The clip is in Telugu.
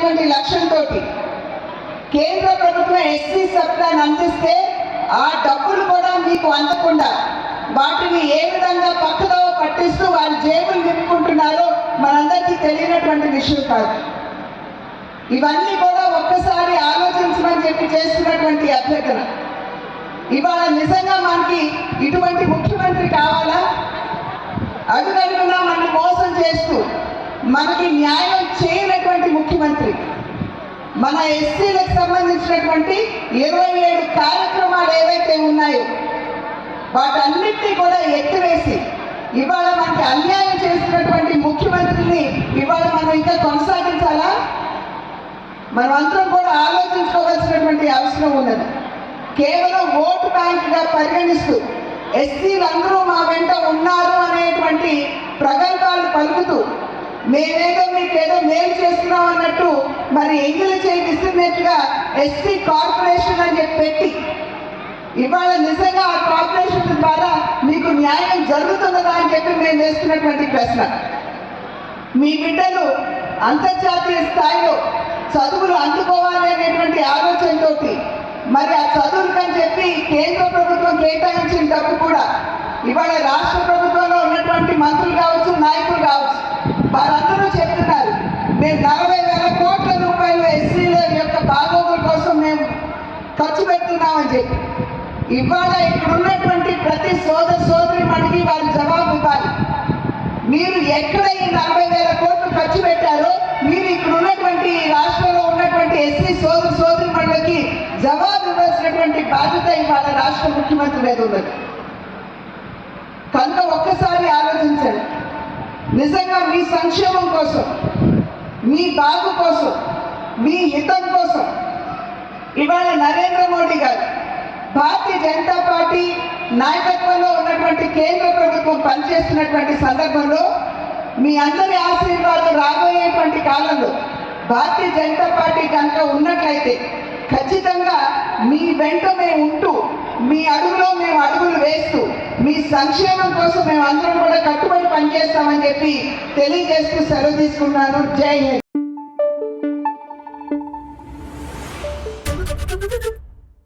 అనేటువంటి లక్ష్యంతో కేంద్ర ప్రభుత్వం ఎస్సీ సప్లాన్ అందిస్తే ఆ డబ్బులు కూడా మీకు అందకుండా వాటిని ఏ విధంగా పక్కదో పట్టిస్తూ వారి జేబులు నింపుకుంటున్నారో మనందరికీ తెలియనటువంటి విషయం కాదు. ఇవన్నీ కూడా ఒక్కసారి ఆలోచించమని చెప్పి చేస్తున్నటువంటి అభ్యర్థన. ఇవాళ నిజంగా మనకి ఇటువంటి ముఖ్యమంత్రి కావాలి మనకి న్యాయం చేయనటువంటి ముఖ్యమంత్రి. మన ఎస్సీలకు సంబంధించినటువంటి ఇరవై ఏడు కార్యక్రమాలు ఏవైతే ఉన్నాయో వాటన్నిటినీ కూడా ఎత్తివేసి ఇవాళ మనకి అన్యాయం చేసినటువంటి ముఖ్యమంత్రిని ఇవాళ మనం ఇంకా కొనసాగించాలా? మనం అందరం కూడా ఆలోచించుకోవాల్సినటువంటి అవసరం ఉన్నది. కేవలం ఓటు బ్యాంక్గా పరిగణిస్తూ ఎస్సీలు అందరూ మా వెంట ఉన్నారు అనేటువంటి ప్రగల్భాలు పలుకుతూ మేమేదో మీకేదో మేలు చేస్తున్నాం అన్నట్టు మరి ఎంగిల చేయి విసిరినట్టుగా ఎస్సీ కార్పొరేషన్ అని చెప్పి పెట్టి ఇవాళ నిజంగా ఆ కార్పొరేషన్ ద్వారా మీకు న్యాయం జరుగుతున్నదా అని చెప్పి మేము వేస్తున్నటువంటి ప్రశ్న. మీ బిడ్డలు అంతర్జాతీయ స్థాయిలో చదువులు అందుకోవాలి అనేటువంటి ఆలోచనతోటి మరి ఆ చదువులకని చెప్పి కేంద్ర ప్రభుత్వం కేటాయించిన డబ్బు కూడా ఇవాళ రాష్ట్ర ప్రభుత్వంలో ఉన్నటువంటి మంత్రులు కావచ్చు నాయకులు కావచ్చు వారందరూ చెప్తున్నారు మేము నలభై వేల కోట్ల రూపాయలు ఎస్సీల యొక్క బాగోగుల కోసం మేము ఖర్చు పెడుతున్నామని చెప్పి. ఇవాళ ఇక్కడున్నటువంటి ప్రతి సోదర సోదరి మనకి వారు జవాబు ఇవ్వాలి. మీరు ఎక్కడ ఈ నలభై వేల కోట్లు ఖర్చు పెట్టారో మీరు ఇక్కడ ఉన్నటువంటి ఈ రాష్ట్రంలో ఉన్నటువంటి ఎస్సీ సోదరు సోదరి మండలికి జవాబు ఇవ్వాల్సినటువంటి బాధ్యత ఇవాళ రాష్ట్ర ముఖ్యమంత్రి మీద ఉన్నది. కనుక ఒక్కసారి ఆలోచించండి. నిజంగా మీ సంక్షేమం కోసం మీ బాగు కోసం మీ హితం కోసం ఇవాళ నరేంద్ర మోడీ గారు భారతీయ జనతా పార్టీ నాయకత్వంలో ఉన్నటువంటి కేంద్ర ప్రభుత్వం పనిచేస్తున్నటువంటి సందర్భంలో మీ అందరి ఆశీర్వాదం రాబోయేటువంటి కాలంలో భారతీయ జనతా పార్టీ కనుక ఉన్నట్లయితే ఖచ్చితంగా మీ వెంట మేము ఉంటూ మీ అడుగులో మేము అడుగులు వేస్తూ మీ సంక్షేమం కోసం మేము అందరం కూడా కట్టుబడి పనిచేస్తామని చెప్పి తెలియజేస్తూ సెలవు తీసుకున్నాను జై హింద్.